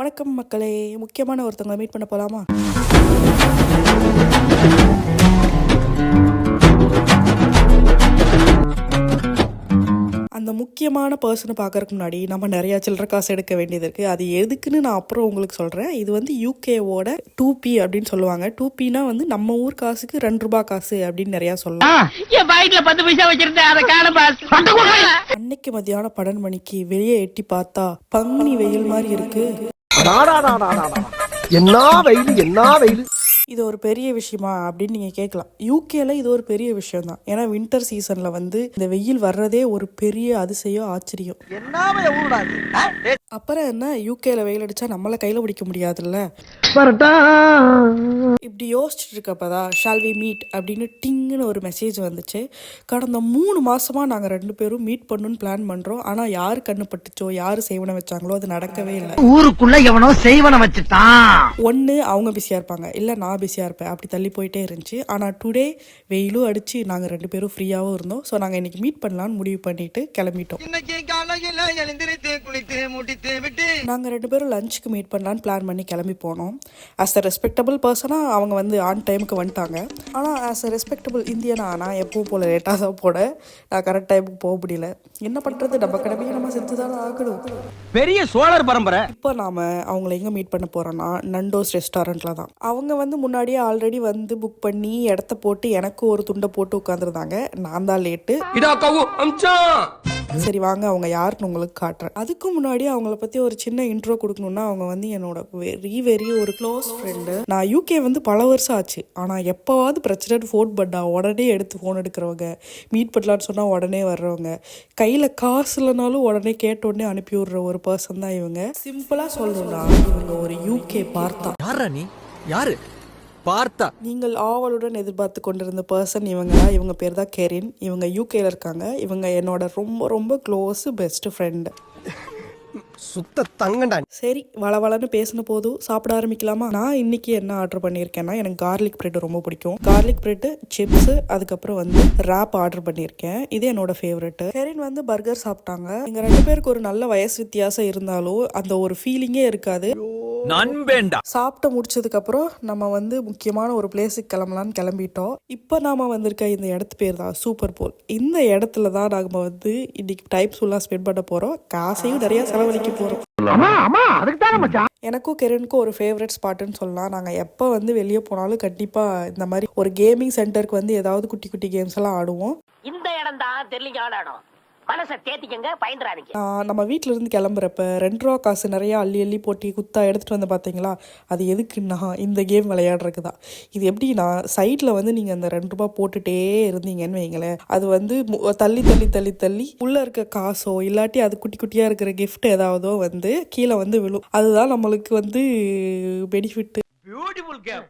வணக்கம் மக்களே. முக்கியமான ஒருத்தவங்களை மீட் பண்ண போலாமா? அந்த முக்கியமான பர்சனை பார்க்கறதுக்கு முன்னாடி நம்ம நிறையா சில்லற காசு எடுக்க வேண்டியது இருக்குது அது எதுக்குன்னு நான் அப்புறம் உங்களுக்கு சொல்கிறேன் இது வந்து யூகேவோட டூ பி அப்படின்னு சொல்லுவாங்க. டூ பினா வந்து நம்ம ஊர் காசுக்கு ரெண்டு ரூபாய் காசு அப்படின்னு நிறையா பாஸ் அன்னைக்கு மத்தியானம் பன்னெண்டு மணிக்கு வெளியே எட்டி பார்த்தா பங்குனி வெயில் மாதிரி இருக்கு. என்ன வெயில் என்ன வெயில். இது ஒரு பெரிய விஷயமா அப்படின்னு நீங்கள் கேட்கலாம். யூகேல இது ஒரு பெரிய விஷயம் தான் ஏன்னா வின்டர் சீசனில் வந்து இந்த வெயில் வர்றதே ஒரு பெரிய அதிசயம் ஆச்சரியம். அப்புறம் என்ன? யூகேல வெயில் அடிச்சா நம்மள கையில் பிடிக்க முடியாதுல்ல? இப்படி யோசிச்சுட்டு இருக்கப்பதான் ஷால் வி மீட் அப்படின்னு டிங்குன்னு ஒரு மெசேஜ் வந்துச்சு. கடந்த மூணு மாசமா நாங்கள் ரெண்டு பேரும் மீட் பண்ணணும்னு பிளான் பண்ணுறோம் ஆனால் யார் கண்ணு பட்டுச்சோ யார் செய்வன வச்சாங்களோ அது நடக்கவே இல்லை. ஊருக்குள்ள எவனோ செய்வன வச்சுட்டான். ஒன்று அவங்க பிஸியாக இருப்பாங்க. இல்லை நான் பிஸியாக இருப்பேன். அப்படி தள்ளி போயிட்டே இருந்துச்சு. ஆனால் டுடே வெயிலும் அடித்து நாங்கள் ரெண்டு பேரும் ஃப்ரீயாகவும் இருந்தோம். ஸோ நாங்கள் இன்னைக்கு மீட் பண்ணலாம்னு முடிவு பண்ணிட்டு கிளம்பிட்டோம். நாங்கள் ரெண்டு பேரும் லஞ்சுக்கு மீட் பண்ணலான்னு பிளான் பண்ணி கிளம்பி போனோம். ஆஸ் அ ரெஸ்பெக்டபிள் பர்சனாக அவங்க வந்து ஆன் டைமுக்கு வந்துட்டாங்க. ஆனால் ஆஸ் அ ரெஸ்பெக்டபிள் இந்தியனா நான் எப்பவும் போல் லேட்டாக தான் போட நான் கரெக்ட் டைமுக்கு போக முடியல. என்ன பண்ணுறது நம்ம கடமையை நம்ம செஞ்சு தானே ஆகணும். பெரிய சோழர் பரம்பரை. இப்போ நாம் அவங்கள எங்கே மீட் பண்ண போகிறோன்னா நண்டோஸ் ரெஸ்டாரண்ட்டில் தான். அவங்க வந்து முன்னாடியே ஆல்ரெடி வந்து புக் பண்ணி இடத்த போட்டு எனக்கு ஒரு துண்டை போட்டு உட்காந்துருந்தாங்க நான் தான் லேட்டு சரி வாங்க அவங்க யாருன்னு உங்களுக்கு காட்டுறேன். அதுக்கு முன்னாடி அவங்கள பற்றி ஒரு சின்ன இன்ட்ரோ கொடுக்கணும்னா அவங்க வந்து என்னோட வெரி வெரி ஒரு க்ளோஸ் ஃப்ரெண்டு நான் யூகே வந்து பல வருஷம் ஆச்சு. ஆனால் எப்போவாவது பிரச்சனை ஃபோன் பண்ணா உடனே எடுத்து ஃபோன் எடுக்கிறவங்க மீட் பண்ணலான்னு சொன்னால் உடனே வர்றவங்க. கையில் காசு இல்லைனாலும் உடனே கேட்ட உடனே அனுப்பி விடுற ஒரு பர்சன் தான் இவங்க. சிம்பிளாக சொல்லணும்னா இவங்க ஒரு யூகே பார்த்தா யாரா நீ? யாரு? பார்த்தா. நீங்கள் ஆவலுடன் எதிர்பார்த்து கொண்டிருந்த பர்சன் இவங்க தான் இவங்க பேர் தான் கெரின். இவங்க யூகேல இருக்காங்க. இவங்க என்னோட ரொம்ப ரொம்ப க்ளோஸ் பெஸ்ட் ஃப்ரெண்டு சுத்த தங்கண்டா சரி வளவளன்னு பேசின போதும் சாப்பிட ஆரம்பிக்கலாமா? நான் இன்னைக்கு என்ன ஆர்டர் பண்ணியிருக்கேன்னா எனக்கு கார்லிக் பிரெட் ரொம்ப பிடிக்கும். கார்லிக் பிரெட் சிப்ஸ் அதுக்கப்புறம் வந்து ரேப் ஆர்டர் பண்ணியிருக்கேன். இது என்னோட ஃபேவரெட் கெரின் வந்து பர்கர் சாப்பிட்டாங்க. எங்க ரெண்டு பேருக்கு ஒரு நல்ல வயசு வித்தியாசம் இருந்தாலும் அந்த ஒரு ஃபீலிங்கே இருக்காது. சாப்பிட்டு முடிச்சதுக்கு அப்புறம் நம்ம வந்து முக்கியமான ஒரு பிளேஸுக்கு கிளம்பலான்னு கிளம்பிட்டோம். இப்போ நாம வந்திருக்க இந்த இடத்து பேர் தான் சூப்பர் போல் இந்த இடத்துல தான் நாம வந்து இன்னைக்கு டைப் ஃபுல்லாக ஸ்பெண்ட் பண்ண போறோம். காசையும் நிறைய செலவழிக்க தானே மச்சான். எனக்கும் கெரனுக்கும் ஒரு ஃபேவரட் ஸ்பாட்டுன்னு சொல்லலாம். நாங்கள் எப்போ வந்து வெளியே போனாலும் கண்டிப்பாக இந்த மாதிரி ஒரு கேமிங் சென்டருக்கு வந்து ஏதாவது குட்டி குட்டி கேம்ஸ் எல்லாம் ஆடுவோம். இந்த இடம் தான் இடம் மனசை தேத்திக்கங்க பயந்துறாதீங்க. நான் நம்ம வீட்டில இருந்து கிளம்புறப்ப ரெண்டு ரூபா காசு நிறைய அள்ளி அள்ளி போட்டி குத்தா எடுத்துகிட்டு வந்து பார்த்தீங்களா அது எதுக்குன்னா இந்த கேம் விளையாடுறதுக்கு தான் இது எப்படின்னா சைடில் வந்து நீங்கள் அந்த ரெண்டு ரூபா போட்டுட்டே இருந்தீங்கன்னு வைங்களேன். அது வந்து மு- தள்ளி தள்ளி தள்ளி தள்ளி உள்ளே இருக்க காசோ இல்லாட்டி அது குட்டி குட்டியாக இருக்கிற gift ஏதாவதோ வந்து கீழே வந்து விழும். அதுதான் நம்மளுக்கு வந்து பெனிஃபிட் பியூட்டிஃபுல் கேம்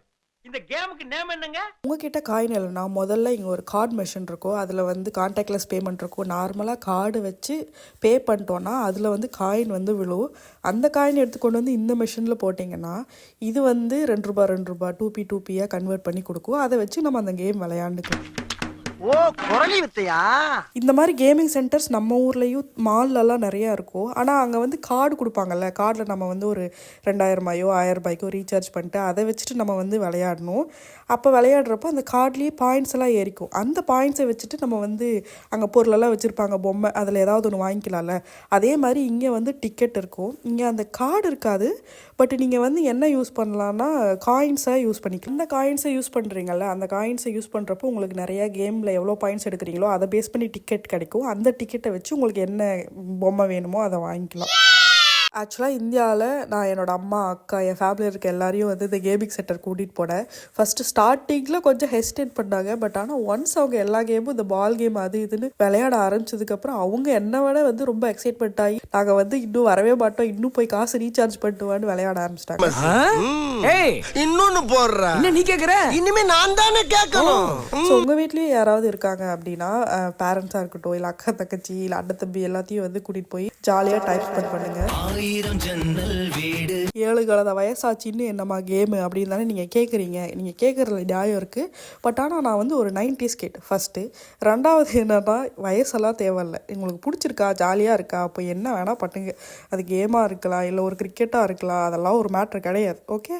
இந்த கேமுக்கு நேம் என்னங்க? உங்ககிட்ட காயின் இல்லைனா முதல்ல இங்கே ஒரு கார்டு மிஷின் இருக்கும். அதில் வந்து கான்டாக்ட்லெஸ் பேமெண்ட் இருக்கும். நார்மலாக கார்டு வச்சு பே பண்ணிட்டோன்னா அதில் வந்து காயின் வந்து விழும். அந்த காயின் எடுத்து கொண்டு வந்து இந்த மிஷினில் போட்டிங்கன்னா இது வந்து ரெண்டு ரூபா ரெண்டு ரூபா டூ பி டூ பியாக கன்வெர்ட் பண்ணி கொடுக்கும். அதை வச்சு நம்ம அந்த கேம் விளையாண்டுக்கலாம். ஓ குரலி வித்தையா இந்த மாதிரி கேமிங் சென்டர்ஸ் நம்ம ஊர்லேயும் மால்லலாம் நிறையா இருக்கும். ஆனால் அங்கே வந்து கார்டு கொடுப்பாங்கல்ல? கார்டில் நம்ம வந்து ஒரு ரெண்டாயிரமாயோ ஆயிரம் ரூபாய்க்கோ ரீசார்ஜ் பண்ணிட்டு அதை வச்சுட்டு நம்ம வந்து விளையாடணும். அப்போ விளையாடுறப்போ அந்த கார்ட்லேயே பாயிண்ட்ஸ் எல்லாம் ஏறிக்கும். அந்த பாயிண்ட்ஸை வச்சுட்டு நம்ம வந்து அங்கே பொருளெல்லாம் வச்சுருப்பாங்க பொம்மை அதில் ஏதாவது ஒன்று வாங்கிக்கலாம்ல? அதே மாதிரி இங்கே வந்து டிக்கெட் இருக்கும். இங்கே அந்த கார்டு இருக்காது. பட் நீங்கள் வந்து என்ன யூஸ் பண்ணலான்னா காயின்ஸை யூஸ் பண்ணிக்கலாம். இந்த காயின்ஸை யூஸ் பண்ணுறீங்கல்ல அந்த காயின்ஸை யூஸ் பண்ணுறப்போ உங்களுக்கு நிறையா கேமில் எவ்வளோ பாயிண்ட்ஸ் எடுக்கிறீங்களோ அதை பேஸ் பண்ணி டிக்கெட் கிடைக்கும். அந்த டிக்கெட்டை வச்சு உங்களுக்கு என்ன பொம்மை வேணுமோ அதை வாங்கிக்கலாம். ஆக்சுவலாக இந்தியாவில் நான் என்னோட அம்மா அக்கா என் ஃபேமிலியில் இருக்க எல்லாரையும் வந்து இந்த கேமிங் சென்டர் கூட்டிகிட்டு போனேன். ஃபஸ்ட்டு ஸ்டார்டிங்கில் கொஞ்சம் ஹெசிடேட் பண்ணாங்க பட் ஆனால் ஒன்ஸ் அவங்க எல்லா கேமும் இந்த பால் கேம் அது இதுன்னு விளையாட ஆரம்பிச்சதுக்கப்புறம் அவங்க என்னை விட வந்து ரொம்ப எக்ஸைட்மெண்ட் ஆகி நாங்கள் வந்து இன்னும் வரவே மாட்டோம் இன்னும் போய் காசு ரீசார்ஜ் பண்ணிட்டுவான்னு விளையாட ஆரம்பிச்சிட்டாங்க. ஏய் இன்னொன்னு போடுற. என்ன நீ கேக்குற? இனிமே நான் தானே கேட்கணும் ஸோ உங்கள் வீட்லேயும் யாராவது இருக்காங்க அப்படின்னா பேரண்ட்ஸாக இருக்கட்டும் இல்லை அக்கா தங்கச்சி இல்லை அண்ணன் தம்பி எல்லாத்தையும் வந்து கூட்டிகிட்டு போய் ஜாலியாக டைம் ஸ்பெண்ட் பண்ணுங்க ஏழு கலத வயசாச்சின்னு என்னம்மா கேமு அப்படின்னு தானே நீங்கள் கேட்குறீங்க நீங்கள் கேட்குறதுல நியாயம் இருக்குது பட் ஆனால் நான் வந்து ஒரு நைன்டிஸ் கேட் ஃபஸ்ட்டு ரெண்டாவது என்னன்னா வயசெல்லாம் தேவையில்ல. உங்களுக்கு பிடிச்சிருக்கா? ஜாலியாக இருக்கா? அப்போ என்ன வேணால் பண்ணுங்க. அது கேமாக இருக்கலாம் இல்லை ஒரு கிரிக்கெட்டாக இருக்கலாம். அதெல்லாம் ஒரு மேட்ரு கிடையாது. ஓகே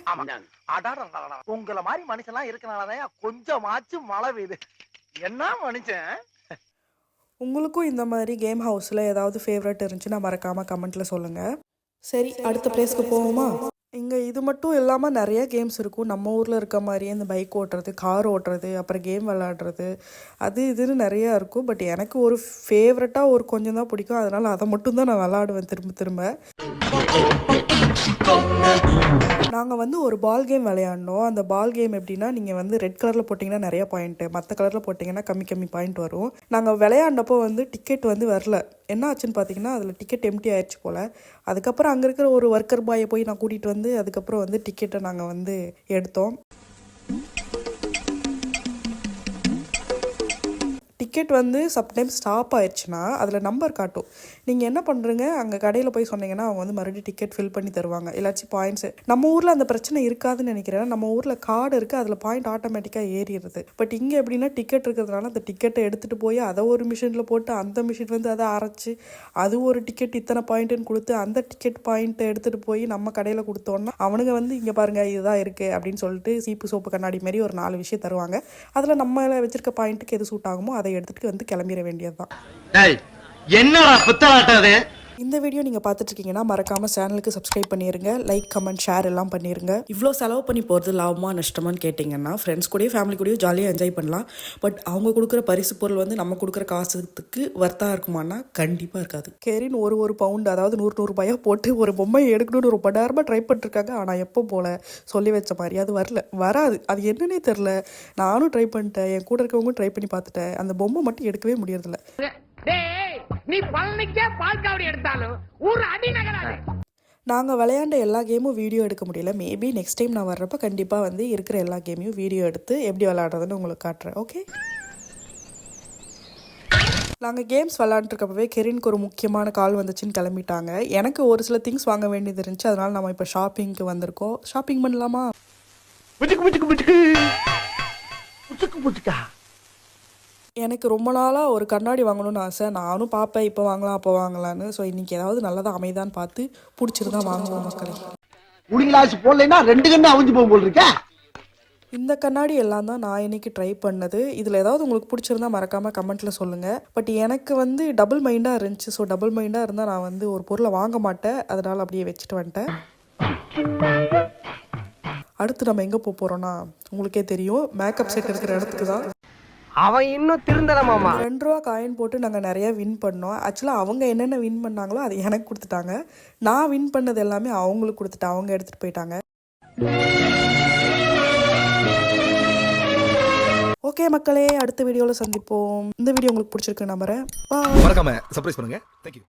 உங்களை மாதிரி மனுஷன்லாம் இருக்கனாலதான் கொஞ்சமாச்சும் மழை பெய்யுது. என்ன மனுஷன்? உங்களுக்கும் இந்த மாதிரி கேம் ஹவுஸில் ஏதாவது ஃபேவரட் இருந்துச்சுன்னா மறக்காமல் கமெண்ட்டில் சொல்லுங்கள் சரி அடுத்த பிளேஸ்க்கு போவோமா? இங்கே இது மட்டும் இல்லாமல் நிறைய கேம்ஸ் இருக்கும். நம்ம ஊரில் இருக்க மாதிரியே இந்த பைக் ஓட்டுறது கார் ஓட்டுறது அப்புறம் கேம் விளாடுறது அது இதுன்னு நிறையா இருக்கும். பட் எனக்கு ஒரு ஃபேவரட்டாக ஒரு கொஞ்சம் தான் பிடிக்கும். அதனால் அதை மட்டும் தான் நான் விளாடுவேன் திரும்ப திரும்ப. நாங்கள் வந்து ஒரு பால் கேம் விளையாடினோம் அந்த பால் கேம் எப்படின்னா நீங்கள் வந்து ரெட் கலரில் போட்டிங்கன்னா நிறைய பாயிண்ட்டு மற்ற கலரில் போட்டிங்கன்னா கம்மி கம்மி பாயிண்ட் வரும். நாங்கள் விளையாண்டப்போ வந்து டிக்கெட் வந்து வரல. என்ன ஆச்சுன்னு பார்த்தீங்கன்னா அதில் டிக்கெட் எம்டி ஆயிடுச்சு போல். அதுக்கப்புறம் அங்கே இருக்கிற ஒரு ஒர்க்கர் பாயை போய் நான் கூட்டிகிட்டு வந்து அதுக்கப்புறம் வந்து டிக்கெட்டை நாங்கள் வந்து எடுத்தோம். டிக்கெட் வந்து சம்டைம்ஸ் ஸ்டாப் ஆயிடுச்சுன்னா அதில் நம்பர் காட்டும். நீங்கள் என்ன பண்ணுறீங்க அங்கே கடையில் போய் சொன்னீங்கன்னா அவங்க வந்து மறுபடியும் டிக்கெட் ஃபில் பண்ணி தருவாங்க. இல்லாச்சும் பாயிண்ட்ஸு நம்ம ஊரில் அந்த பிரச்சனை இருக்காதுன்னு நினைக்கிறேன். நம்ம ஊரில் கார்டு இருக்குது அதில் பாயிண்ட் ஆட்டோமேட்டிக்காக ஏறிடுது. பட் இங்கே எப்படின்னா டிக்கெட் இருக்கிறதுனால அந்த டிக்கெட்டை எடுத்துகிட்டு போய் அதை ஒரு மிஷினில் போட்டு அந்த மிஷின் வந்து அதை அரைச்சி அது ஒரு டிக்கெட் இத்தனை பாயிண்ட்டுன்னு கொடுத்து அந்த டிக்கெட் பாயிண்ட்டை எடுத்துகிட்டு போய் நம்ம கடையில் கொடுத்தோன்னா அவனுங்க வந்து இங்கே பாருங்கள் இதுதான் இருக்குது அப்படின்னு சொல்லிட்டு சீப்பு சோப்பு கண்ணாடி மாதிரி ஒரு நாலு விஷயம் தருவாங்க. அதில் நம்ம வச்சிருக்க பாயிண்ட்டுக்கு எது சூட் ஆகுமோ அதை எடுத்துகிட்டு வந்து கிளம்பிட வேண்டியது தான் என்னடா புத்தலாட்டம் அது? இந்த வீடியோ நீங்கள் பார்த்துட்டு இருக்கீங்கன்னா மறக்காமல் சேனலுக்கு சப்ஸ்கிரைப் பண்ணிடுங்க லைக் கமெண்ட் ஷேர் எல்லாம் பண்ணிடுங்க இவ்வளோ செலவு பண்ணி போகிறது லாபமா நஷ்டமான்னு கேட்டிங்கன்னா ஃப்ரெண்ட்ஸ் கூடயும் ஃபேமிலி கூடயும் ஜாலியாக என்ஜாய் பண்ணலாம். பட் அவங்க கொடுக்குற பரிசு பொருள் வந்து நம்ம கொடுக்குற காசுக்கு வர்த்தாக இருக்குமானா கண்டிப்பாக இருக்காது. கேரின் ஒரு ஒரு பவுண்டு அதாவது நூறு நூறுபாயாக போட்டு ஒரு பொம்மையை எடுக்கணும்னு ரொம்ப நேரமாக ட்ரை பண்ணிருக்காங்க. ஆனால் எப்போ போல? சொல்லி வச்ச மாதிரி அது வரல. வராது. அது என்னன்னே தெரில நானும் ட்ரை பண்ணிட்டேன். என் கூட இருக்கவங்க ட்ரை பண்ணி பார்த்துட்டேன். அந்த பொம்மை மட்டும் எடுக்கவே முடியறதில்ல. டேய் நீ பழனிக்கே பால் காவடி எடுத்தாலும் ஊர் அடி நகராது நாங்கள் விளையாண்ட எல்லா கேமும் வீடியோ எடுக்க முடியல. மேபி நெக்ஸ்ட் டைம் நான் வர்றப்ப கண்டிப்பாக வந்து இருக்கிற எல்லா கேமையும் வீடியோ எடுத்து எப்படி விளையாடுறதுன்னு உங்களுக்கு காட்டுறேன். ஓகே நாங்கள் கேம்ஸ் விளாண்டுருக்கப்பவே கெரினுக்கு ஒரு முக்கியமான கால் வந்துச்சுன்னு கிளம்பிட்டாங்க. எனக்கு ஒரு சில திங்ஸ் வாங்க வேண்டியது இருந்துச்சு. அதனால நம்ம இப்போ ஷாப்பிங்க்கு வந்திருக்கோம். ஷாப்பிங் பண்ணலாமா? புச்சுக்கு புச்சுக்கு புச்சுக்கு புச்சுக்கு புச்சுக்கா எனக்கு ரொம்ப நாளாக ஒரு கண்ணாடி வாங்கணும்னு ஆசை. நானும் பார்ப்பேன் இப்போ வாங்கலாம் அப்போ வாங்கலான்னு ஸோ இன்றைக்கி ஏதாவது நல்லதாக அமைதான்னு பார்த்து பிடிச்சிருந்தா வாங்குவோம் மக்களே. கிளாஸ் போடலைன்னா ரெண்டு கண்ணு அவிஞ்சு போகும் போல் இருக்க. இந்த கண்ணாடி எல்லாம் தான் நான் இன்னைக்கு ட்ரை பண்ணது. இதில் ஏதாவது உங்களுக்கு பிடிச்சிருந்தா மறக்காமல் கமெண்ட்டில் சொல்லுங்கள் பட் எனக்கு வந்து டபுள் மைண்டாக இருந்துச்சு. ஸோ டபுள் மைண்டாக இருந்தால் நான் வந்து ஒரு பொருளை வாங்க மாட்டேன். அதனால் அப்படியே வச்சுட்டு வந்துட்டேன். அடுத்து நம்ம எங்கே போக போகிறோன்னா உங்களுக்கே தெரியும். மேக்கப் செட் இருக்கிற இடத்துக்கு தான். அவன் இன்னும் திருந்தல மாமா. ரெண்டு ரூபா காயின் போட்டு நாங்கள் நிறைய வின் பண்ணோம். ஆக்சுவலாக அவங்க என்னென்ன வின் பண்ணாங்களோ அதை எனக்கு கொடுத்துட்டாங்க. நான் வின் பண்ணது எல்லாமே அவங்களுக்கு கொடுத்துட்டு அவங்க எடுத்துகிட்டு போயிட்டாங்க. ஓகே மக்களே அடுத்த வீடியோவில் சந்திப்போம். இந்த வீடியோ உங்களுக்கு பிடிச்சிருக்கு நம்புறேன். மறக்காம சர்ப்ரைஸ் பண்ணுங்க. தேங்க்யூ